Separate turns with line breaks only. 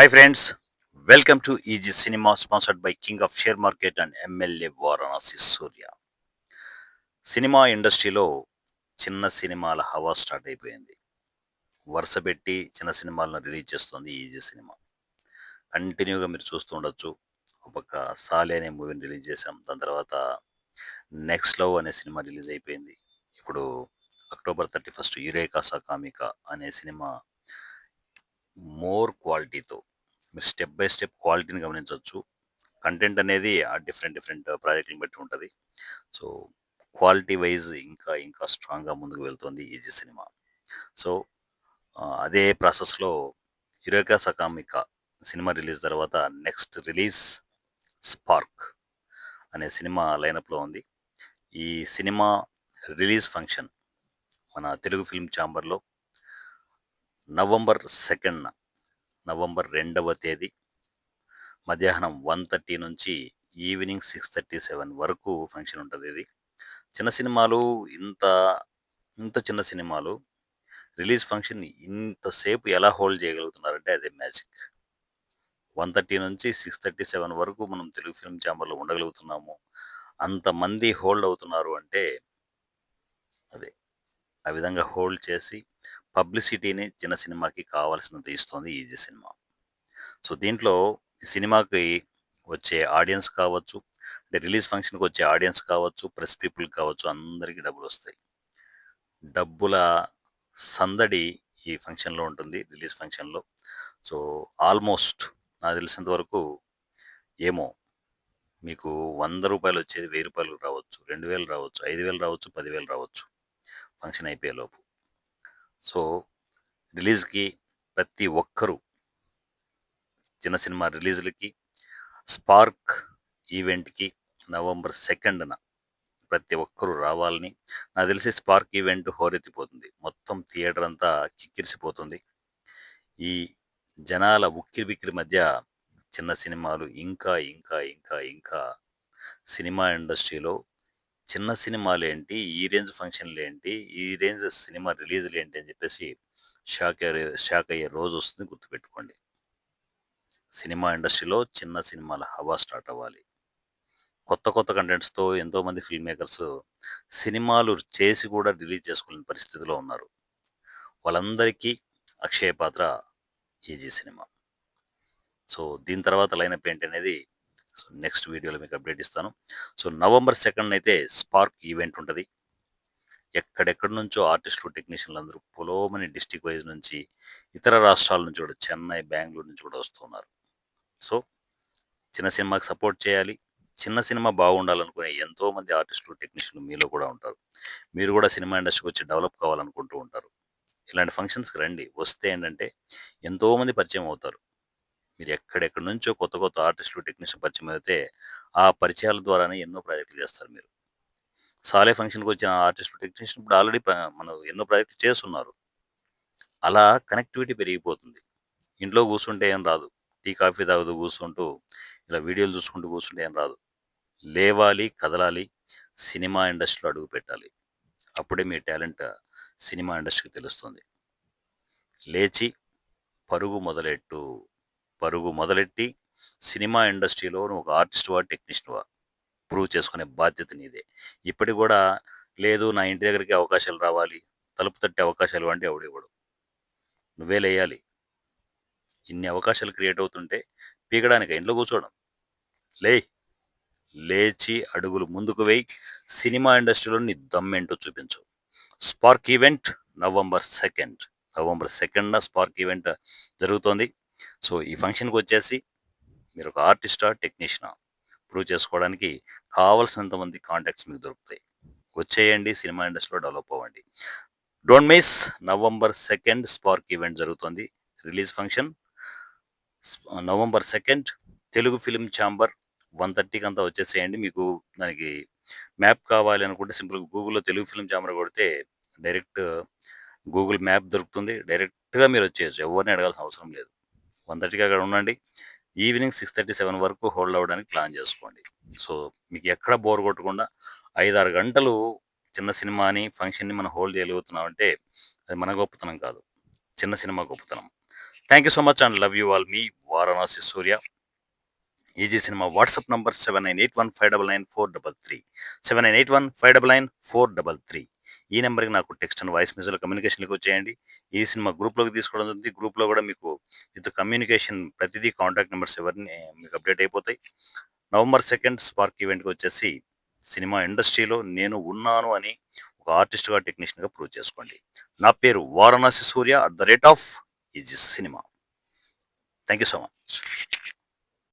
Hi friends welcome to easy cinema sponsored by king of share market and MLA Varanasi Surya cinema ఇండస్ట్రీలో చిన్న సినిమాల హవా start అయిపోయింది. వరుస పెట్టి చిన్న సినిమాలను రిలీజ్ చేస్తుంది ఈజీ సినిమా కంటిన్యూగా మీరు చూస్తూ ఉండొచ్చు. ఒక పక్క సాలే అనే మూవీని రిలీజ్ చేశాం. దాని తర్వాత నెక్స్ట్ లవ్ అనే సినిమా రిలీజ్ అయిపోయింది. ఇప్పుడు అక్టోబర్ థర్టీ ఫస్ట్ యురేకా కామిక అనే సినిమా మోర్ క్వాలిటీతో మీరు స్టెప్ బై స్టెప్ క్వాలిటీని గమనించవచ్చు. కంటెంట్ అనేది ఆ డిఫరెంట్ డిఫరెంట్ ప్రాజెక్టులను బట్టి ఉంటుంది. సో క్వాలిటీ వైజ్ ఇంకా ఇంకా స్ట్రాంగ్గా ముందుకు వెళ్తుంది ఈజీ సినిమా సో అదే ప్రాసెస్లో యురేకా సకామిక సినిమా రిలీజ్ తర్వాత నెక్స్ట్ రిలీజ్ స్పార్క్ అనే సినిమా లైనప్లో ఉంది. ఈ సినిమా రిలీజ్ ఫంక్షన్ మన తెలుగు ఫిల్మ్ ఛాంబర్లో నవంబర్ సెకండ్ నవంబర్ రెండవ తేదీ మధ్యాహ్నం వన్ థర్టీ నుంచి ఈవినింగ్ సిక్స్ థర్టీ సెవెన్ వరకు ఫంక్షన్ ఉంటుంది ఇది. చిన్న సినిమాలు ఇంత ఇంత చిన్న సినిమాలు రిలీజ్ ఫంక్షన్ ఇంతసేపు ఎలా హోల్డ్ చేయగలుగుతున్నారంటే అదే మ్యాజిక్. వన్ థర్టీ నుంచి సిక్స్ థర్టీ సెవెన్ వరకు మనం తెలుగు ఫిల్మ్ ఛాంబర్లో ఉండగలుగుతున్నాము. అంతమంది హోల్డ్ అవుతున్నారు అంటే అదే ఆ విధంగా హోల్డ్ చేసి పబ్లిసిటీని చిన్న సినిమాకి కావాల్సినంత ఇస్తుంది ఈజీ సినిమా. సో దీంట్లో ఈ సినిమాకి వచ్చే ఆడియన్స్ కావచ్చు అంటే రిలీజ్ ఫంక్షన్కి వచ్చే ఆడియన్స్ కావచ్చు ప్రెస్ పీపుల్ కావచ్చు అందరికీ డబ్బులు వస్తాయి. డబ్బుల సందడి ఈ ఫంక్షన్లో ఉంటుంది రిలీజ్ ఫంక్షన్లో. సో ఆల్మోస్ట్ నాకు తెలిసినంత వరకు ఏమో మీకు వంద రూపాయలు వచ్చేది వెయ్యి రూపాయలు రావచ్చు రెండు వేలు రావచ్చు ఐదు వేలు రావచ్చు పదివేలు రావచ్చు ఫంక్షన్ అయిపోయేలోపు. సో రిలీజ్కి ప్రతి ఒక్కరూ చిన్న సినిమా రిలీజ్లకి స్పార్క్ ఈవెంట్కి నవంబర్ సెకండ్న ప్రతి ఒక్కరూ రావాలని నాకు తెలిసి స్పార్క్ ఈవెంట్ హోరెత్తిపోతుంది. మొత్తం థియేటర్ అంతా కిక్కిరిసిపోతుంది. ఈ జనాల ఉక్కిరి బిక్కిరి మధ్య చిన్న సినిమాలు ఇంకా ఇంకా ఇంకా ఇంకా సినిమా ఇండస్ట్రీలో చిన్న సినిమాలు ఏంటి ఈ రేంజ్ ఫంక్షన్లు ఏంటి ఈ రేంజ్ సినిమా రిలీజ్లు ఏంటి అని చెప్పేసి షాక్ అయ్యే షాక్ అయ్యే రోజు వస్తుంది గుర్తుపెట్టుకోండి. సినిమా ఇండస్ట్రీలో చిన్న సినిమాల హవా స్టార్ట్ అవ్వాలి. కొత్త కొత్త కంటెంట్స్తో ఎంతోమంది ఫిల్మ్ మేకర్స్ సినిమాలు చేసి కూడా రిలీజ్ చేసుకోలేని పరిస్థితిలో ఉన్నారు. వాళ్ళందరికీ అక్షయ పాత్ర ఈజీ సినిమా. సో దీని తర్వాత లైనప్ ఏంటి అనేది నెక్స్ట్ వీడియోలో మీకు అప్డేట్ ఇస్తాను. సో నవంబర్ సెకండ్ అయితే స్పార్క్ ఈవెంట్ ఉంటుంది. ఎక్కడెక్కడి నుంచో ఆర్టిస్టులు టెక్నీషియన్లు అందరూ పొలోమని డిస్టిక్ వైజ్ నుంచి ఇతర రాష్ట్రాల నుంచి కూడా చెన్నై బెంగళూరు నుంచి కూడా వస్తున్నారు. సో చిన్న సినిమాకి సపోర్ట్ చేయాలి. చిన్న సినిమా బాగుండాలనుకునే ఎంతో మంది ఆర్టిస్టులు టెక్నీషియన్లు మీలో కూడా ఉంటారు. మీరు కూడా సినిమా ఇండస్ట్రీకి వచ్చి డెవలప్ కావాలనుకుంటూ ఉంటారు. ఇలాంటి ఫంక్షన్స్కి రండి. వస్తే ఏంటంటే ఎంతో మంది పరిచయం అవుతారు. మీరు ఎక్కడెక్కడి నుంచో కొత్త కొత్త ఆర్టిస్టులు టెక్నీషియన్ పరిచయం అయితే ఆ పరిచయాల ద్వారానే ఎన్నో ప్రాజెక్టులు చేస్తారు మీరు. సాలే ఫంక్షన్కి వచ్చిన ఆర్టిస్టులు టెక్నీషియన్ ఇప్పుడు ఆల్రెడీ మనం ఎన్నో ప్రాజెక్టులు చేస్తున్నారు. అలా కనెక్టివిటీ పెరిగిపోతుంది. ఇంట్లో కూర్చుంటే ఏం రాదు. టీ కాఫీ తాగుతూ కూర్చుంటూ ఇలా వీడియోలు చూసుకుంటూ కూర్చుంటే ఏం రాదు. లేవాలి కదలాలి సినిమా ఇండస్ట్రీలో అడుగు పెట్టాలి. అప్పుడే మీ టాలెంట్ సినిమా ఇండస్ట్రీకి తెలుస్తుంది. లేచి పరుగు మొదలెట్టు పరుగు మొదలెట్టి సినిమా ఇండస్ట్రీలో నువ్వు ఒక ఆర్టిస్ట్వా టెక్నీషియన్వా ప్రూవ్ చేసుకునే బాధ్యత నీదే. ఇప్పటికి కూడా లేదు నా ఇంటి దగ్గరికి అవకాశాలు రావాలి తలుపు తట్టే అవకాశాలు అంటే ఎవడివ్వడు నువ్వే లేయాలి. ఇన్ని అవకాశాలు క్రియేట్ అవుతుంటే పీకడానికి ఇంట్లో కూర్చోవడం. లే లేచి అడుగులు ముందుకు వేయి. సినిమా ఇండస్ట్రీలో నీ దమ్మేంటో చూపించు. Spark event November second. November సెకండ్న spark event జరుగుతోంది. సో ఈ ఫంక్షన్కి వచ్చేసి మీరు ఒక ఆర్టిస్టా టెక్నీషియనా ప్రూవ్ చేసుకోవడానికి కావాల్సినంత మంది కాంటాక్ట్స్ మీకు దొరుకుతాయి. వచ్చేయండి సినిమా ఇండస్ట్రీలో డెవలప్ అవ్వండి. Don't miss November second spark event జరుగుతుంది. Release function. November second Telugu film chamber one థర్టీకి అంతా వచ్చేసేయండి. మీకు దానికి మ్యాప్ కావాలి అనుకుంటే సింపుల్ గూగుల్లో తెలుగు ఫిలిం ఛాంబర్ కొడితే డైరెక్ట్ గూగుల్ మ్యాప్ దొరుకుతుంది. డైరెక్ట్గా మీరు వచ్చేయచ్చు. ఎవరిని అడగాల్సిన అవసరం లేదు. వన్ థర్టీకి అక్కడ ఉండండి. ఈవినింగ్ సిక్స్ థర్టీ సెవెన్ వరకు హోల్డ్ అవ్వడానికి ప్లాన్ చేసుకోండి. సో మీకు ఎక్కడ బోర్ కొట్టకుండా ఐదారు గంటలు చిన్న సినిమాని ఫంక్షన్ని మనం హోల్డ్ చేయగలుగుతున్నాం అంటే అది మన గొప్పతనం కాదు. చిన్న సినిమా గొప్పతనం. Thank you so much and love you all. Me Varanasi Surya. Easy cinema WhatsApp number seven nine eight one five double nine four double three. Seven nine eight one five double nine four double three. ఈ నెంబర్కి నాకు text and voice message కమ్యూనికేషన్కి వచ్చేయండి. ఈ cinema గ్రూప్లోకి తీసుకోవడం జరుగుతుంది. గ్రూప్లో కూడా మీకు విత్ కమ్యూనికేషన్ ప్రతిదీ కాంటాక్ట్ నెంబర్స్ ఎవరిని మీకు అప్డేట్ అయిపోతాయి. నవంబర్ సెకండ్ స్పార్క్ ఈవెంట్కి వచ్చేసి సినిమా ఇండస్ట్రీలో నేను ఉన్నాను అని ఒక ఆర్టిస్ట్గా టెక్నీషియన్గా ప్రూవ్ చేసుకోండి. నా పేరు Varanasi Surya. At the rate of easy cinema. Thank you so much.